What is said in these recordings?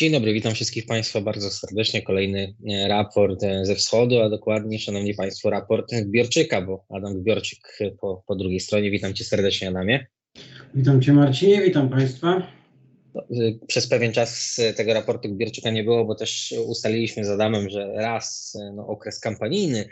Dzień dobry, witam wszystkich Państwa bardzo serdecznie. Kolejny e, raport e, ze wschodu, a dokładnie, Szanowni Państwo, raport Gbiorczyka, bo Adam Gbiorczyk po, po drugiej stronie. Witam Cię serdecznie, Adamie. Witam Cię Marcinie, witam Państwa. No, przez pewien czas tego raportu Gbiorczyka nie było, bo też ustaliliśmy z Adamem, że raz no, okres kampanijny, E,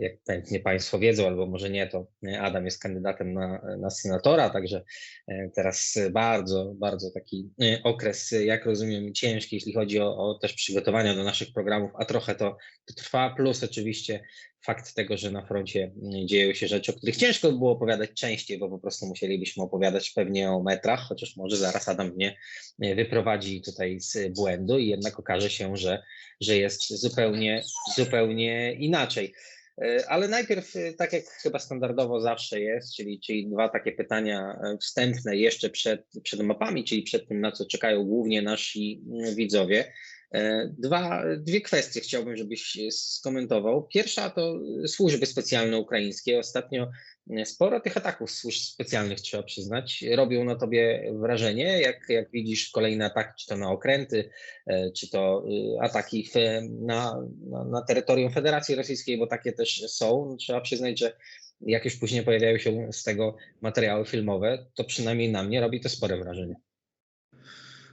jak pewnie Państwo wiedzą, albo może nie, to Adam jest kandydatem na, na senatora, także e, teraz bardzo, bardzo taki e, okres, jak rozumiem, ciężki, jeśli chodzi o, o też przygotowania do naszych programów, a trochę to, to trwa, plus oczywiście fakt tego, że na froncie dzieją się rzeczy, o których ciężko było opowiadać częściej, bo po prostu musielibyśmy opowiadać pewnie o metrach, chociaż może zaraz Adam mnie wyprowadzi tutaj z błędu i jednak okaże się, że, że jest zupełnie, zupełnie inaczej. E, ale najpierw, e, tak jak chyba standardowo zawsze jest, czyli, czyli dwa takie pytania e, wstępne jeszcze przed, przed mapami, czyli przed tym, na co czekają głównie nasi widzowie. Dwa, dwie kwestie chciałbym, żebyś skomentował. Pierwsza to służby specjalne ukraińskie. Ostatnio sporo tych ataków służb specjalnych, trzeba przyznać, robią na tobie wrażenie, jak, jak widzisz kolejne ataki, czy to na okręty, e, czy to ataki na, na, na terytorium Federacji Rosyjskiej, bo takie też są. Trzeba przyznać, że jak już później pojawiają się z tego materiały filmowe, to przynajmniej na mnie robi to spore wrażenie.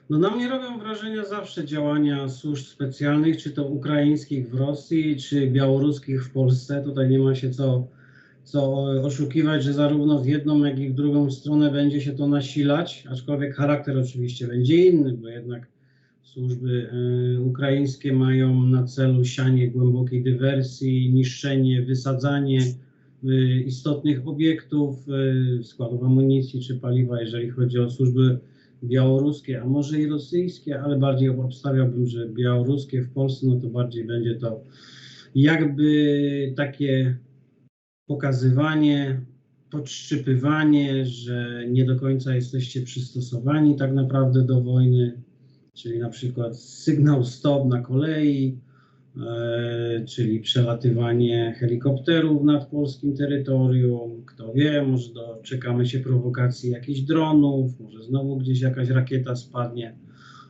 No na mnie robią wrażenie zawsze działania służb specjalnych, czy to ukraińskich w Rosji, czy białoruskich w Polsce. Tutaj nie ma się co co oszukiwać, że zarówno w jedną, jak i w drugą stronę będzie się to nasilać, aczkolwiek charakter oczywiście będzie inny, bo jednak służby y, ukraińskie mają na celu sianie głębokiej dywersji, niszczenie, wysadzanie y, istotnych obiektów, y, składów amunicji czy paliwa, jeżeli chodzi o służby białoruskie, a może i rosyjskie, ale bardziej obstawiałbym, że białoruskie w Polsce, no to bardziej będzie to jakby takie pokazywanie, podszczypywanie, że nie do końca jesteście przystosowani tak naprawdę do wojny, czyli na przykład sygnał stop na kolei, czyli przelatywanie helikopterów nad polskim terytorium. Kto wie, może doczekamy się prowokacji jakichś dronów, może znowu gdzieś jakaś rakieta spadnie.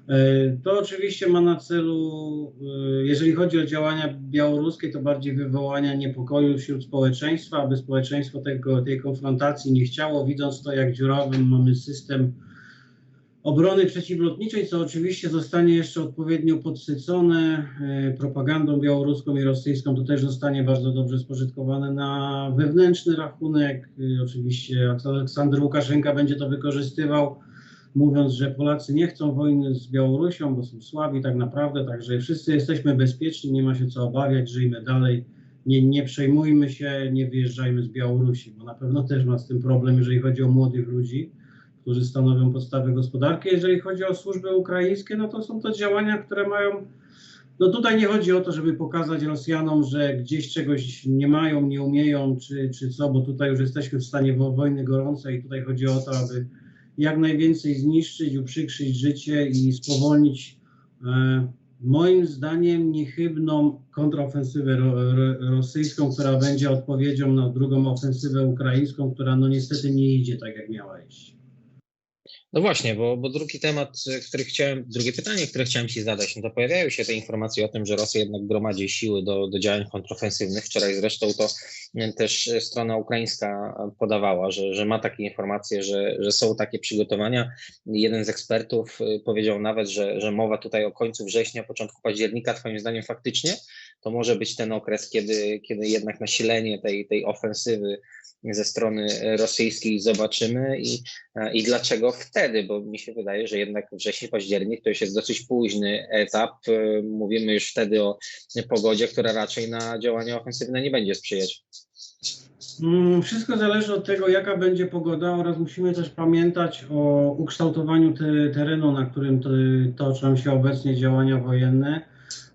E, to oczywiście ma na celu, e, jeżeli chodzi o działania białoruskie, to bardziej wywołania niepokoju wśród społeczeństwa, aby społeczeństwo tego, tej konfrontacji nie chciało, widząc to, jak dziurowym mamy system obrony przeciwlotniczej, co oczywiście zostanie jeszcze odpowiednio podsycone e, propagandą białoruską i rosyjską. To też zostanie bardzo dobrze spożytkowane na wewnętrzny rachunek. Oczywiście Aleksander Łukaszenka będzie to wykorzystywał mówiąc, że Polacy nie chcą wojny z Białorusią, bo są słabi tak naprawdę, także wszyscy jesteśmy bezpieczni, nie ma się co obawiać, żyjmy dalej, nie, nie przejmujmy się, nie wyjeżdżajmy z Białorusi, bo na pewno też ma z tym problem, jeżeli chodzi o młodych ludzi, którzy stanowią podstawę gospodarki. Jeżeli chodzi o służby ukraińskie, no to są to działania, które mają no tutaj nie chodzi o to, żeby pokazać Rosjanom, że gdzieś czegoś nie mają, nie umieją, czy, czy co, bo tutaj już jesteśmy w stanie wojny gorącej i tutaj chodzi o to, aby jak najwięcej zniszczyć, uprzykrzyć życie i spowolnić e, moim zdaniem niechybną kontrofensywę ro, ro, rosyjską, która będzie odpowiedzią na drugą ofensywę ukraińską, która no niestety nie idzie tak, jak miała iść. No właśnie, bo, bo drugi temat, który chciałem, drugie pytanie, które chciałem Ci zadać, no to pojawiają się te informacje o tym, że Rosja jednak gromadzi siły do, do działań kontrofensywnych. Wczoraj zresztą to też strona ukraińska podawała, że, że ma takie informacje, że, że są takie przygotowania. Jeden z ekspertów powiedział nawet, że, że mowa tutaj o końcu września, początku października. Twoim zdaniem faktycznie to może być ten okres, kiedy, kiedy jednak nasilenie tej, tej ofensywy ze strony rosyjskiej zobaczymy i, i dlaczego wtedy, bo mi się wydaje, że jednak wrzesień, październik to już jest dosyć późny etap. Mówimy już wtedy o pogodzie, która raczej na działania ofensywne nie będzie sprzyjać. Mm, wszystko zależy od tego, jaka będzie pogoda oraz musimy też pamiętać o ukształtowaniu te, terenu, na którym to, toczą się obecnie działania wojenne.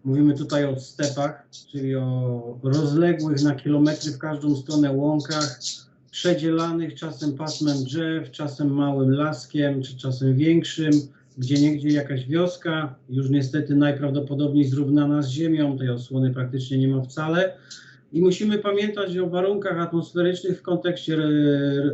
Mówimy tutaj o stepach, czyli o rozległych na kilometry w każdą stronę łąkach, przedzielanych czasem pasmem drzew, czasem małym laskiem, czy czasem większym, gdzie niegdzie jakaś wioska, już niestety najprawdopodobniej zrównana z ziemią, tej osłony praktycznie nie ma wcale. I musimy pamiętać o warunkach atmosferycznych w kontekście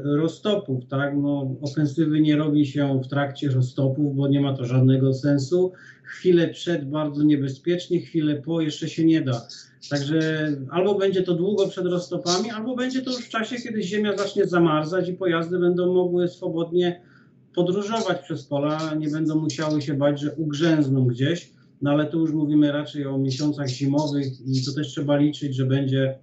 roztopów, tak? No, ofensywy nie robi się w trakcie roztopów, bo nie ma to żadnego sensu. Chwilę przed bardzo niebezpiecznie, chwilę po jeszcze się nie da. Także albo będzie to długo przed roztopami, albo będzie to już w czasie, kiedy ziemia zacznie zamarzać i pojazdy będą mogły swobodnie podróżować przez pola, nie będą musiały się bać, że ugrzęzną gdzieś. No ale tu już mówimy raczej o miesiącach zimowych i to też trzeba liczyć, że będzie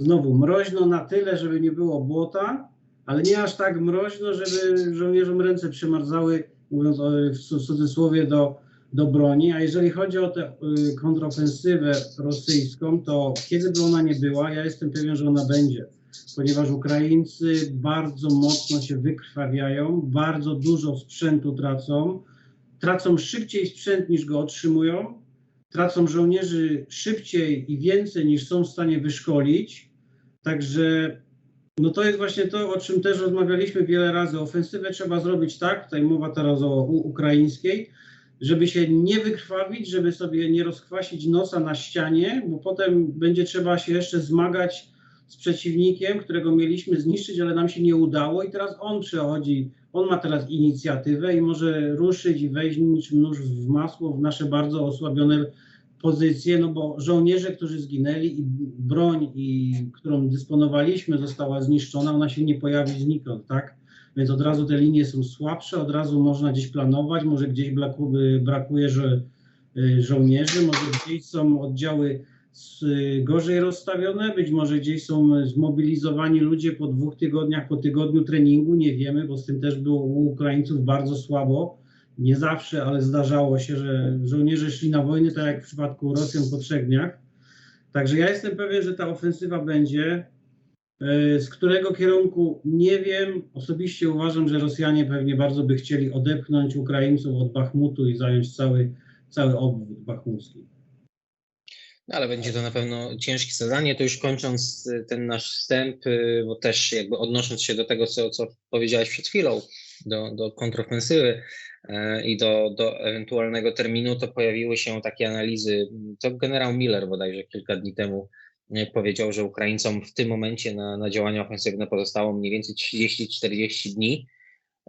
znowu mroźno na tyle, żeby nie było błota, ale nie aż tak mroźno, żeby żołnierzom ręce przymarzały, mówiąc o, w cu- cudzysłowie, do, do broni. A jeżeli chodzi o tę y, kontrofensywę rosyjską, to kiedy by ona nie była, ja jestem pewien, że ona będzie, ponieważ Ukraińcy bardzo mocno się wykrwawiają, bardzo dużo sprzętu tracą, tracą szybciej sprzęt niż go otrzymują, tracą żołnierzy szybciej i więcej niż są w stanie wyszkolić. Także no to jest właśnie to, o czym też rozmawialiśmy wiele razy. Ofensywę trzeba zrobić tak, tutaj mowa teraz o ukraińskiej, żeby się nie wykrwawić, żeby sobie nie rozkwasić nosa na ścianie, bo potem będzie trzeba się jeszcze zmagać z przeciwnikiem, którego mieliśmy zniszczyć, ale nam się nie udało i teraz on przechodzi, on ma teraz inicjatywę i może ruszyć i wejść niczym nóż w masło w nasze bardzo osłabione pozycje, no bo żołnierze, którzy zginęli i broń, i, którą dysponowaliśmy, została zniszczona, ona się nie pojawi znikąd, tak? Więc od razu te linie są słabsze, od razu można gdzieś planować, może gdzieś braku, brakuje y, żołnierzy, może gdzieś są oddziały gorzej rozstawione, być może gdzieś są zmobilizowani ludzie po dwóch tygodniach, po tygodniu treningu, nie wiemy, bo z tym też było u Ukraińców bardzo słabo. Nie zawsze, ale zdarzało się, że żołnierze szli na wojnę, tak jak w przypadku Rosjan po trzech dniach. Także ja jestem pewien, że ta ofensywa będzie. E, Z którego kierunku nie wiem. Osobiście uważam, że Rosjanie pewnie bardzo by chcieli odepchnąć Ukraińców od Bachmutu i zająć cały, cały obwód bachmucki. No, ale będzie to na pewno ciężkie zadanie. To już kończąc y, ten nasz wstęp, y, bo też jakby odnosząc się do tego, co, co powiedziałeś przed chwilą, do, do kontrofensywy e, i do, do ewentualnego terminu, to pojawiły się takie analizy. To generał Miller bodajże kilka dni temu powiedział, że Ukraińcom w tym momencie na, na działania ofensywne pozostało mniej więcej 30-40 dni.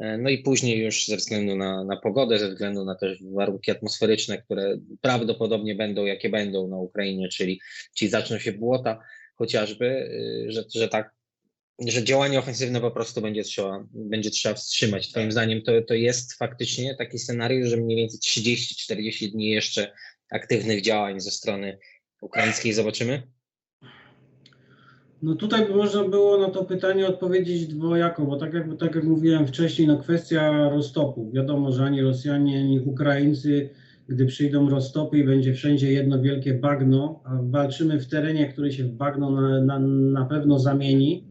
E, No i później już ze względu na, na pogodę, ze względu na też warunki atmosferyczne, które prawdopodobnie będą, jakie będą na Ukrainie, czyli, czyli zaczną się błota chociażby, y, że, że tak, że działanie ofensywne po prostu będzie trzeba, będzie trzeba wstrzymać. Twoim zdaniem to, to jest faktycznie taki scenariusz, że mniej więcej 30-40 dni jeszcze aktywnych działań ze strony ukraińskiej zobaczymy? No tutaj można było na to pytanie odpowiedzieć dwojako, bo tak jak, tak jak mówiłem wcześniej, no kwestia roztopów. Wiadomo, że ani Rosjanie, ani Ukraińcy, gdy przyjdą roztopy i będzie wszędzie jedno wielkie bagno, a walczymy w terenie, który się w bagno na, na, na pewno zamieni,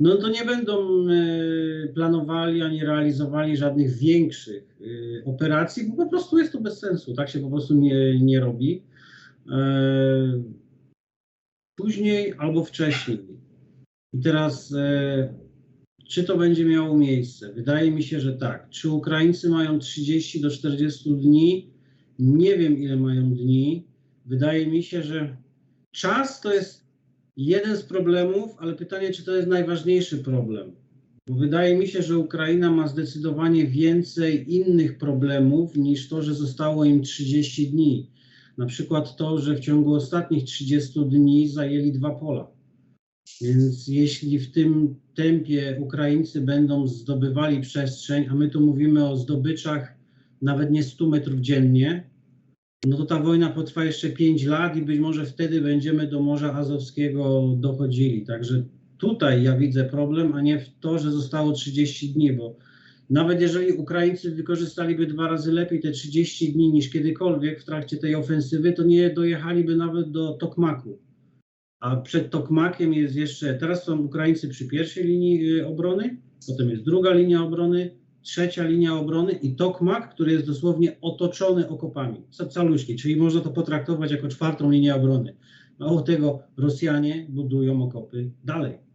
no to nie będą y, planowali ani realizowali żadnych większych y, operacji, bo po prostu jest to bez sensu. Tak się po prostu nie, nie robi. Później albo wcześniej. I teraz, e, czy to będzie miało miejsce? Wydaje mi się, że tak. Czy Ukraińcy mają 30 do 40 dni? Nie wiem, ile mają dni. Wydaje mi się, że czas to jest jeden z problemów, ale pytanie, czy to jest najważniejszy problem. Bo wydaje mi się, że Ukraina ma zdecydowanie więcej innych problemów niż to, że zostało im 30 dni. Na przykład to, że w ciągu ostatnich 30 dni zajęli dwa pola. Więc jeśli w tym tempie Ukraińcy będą zdobywali przestrzeń, a my tu mówimy o zdobyczach nawet nie 100 metrów dziennie, no to ta wojna potrwa jeszcze 5 lat i być może wtedy będziemy do Morza Azowskiego dochodzili. Także tutaj ja widzę problem, a nie w to, że zostało 30 dni, bo nawet jeżeli Ukraińcy wykorzystaliby dwa razy lepiej te 30 dni niż kiedykolwiek w trakcie tej ofensywy, to nie dojechaliby nawet do Tokmaku. A przed Tokmakiem jest jeszcze, teraz są Ukraińcy przy pierwszej linii y, obrony, potem jest druga linia obrony, trzecia linia obrony i Tokmak, który jest dosłownie otoczony okopami, ca- caluśki, czyli można to potraktować jako czwartą linię obrony. Mało tego, Rosjanie budują okopy dalej.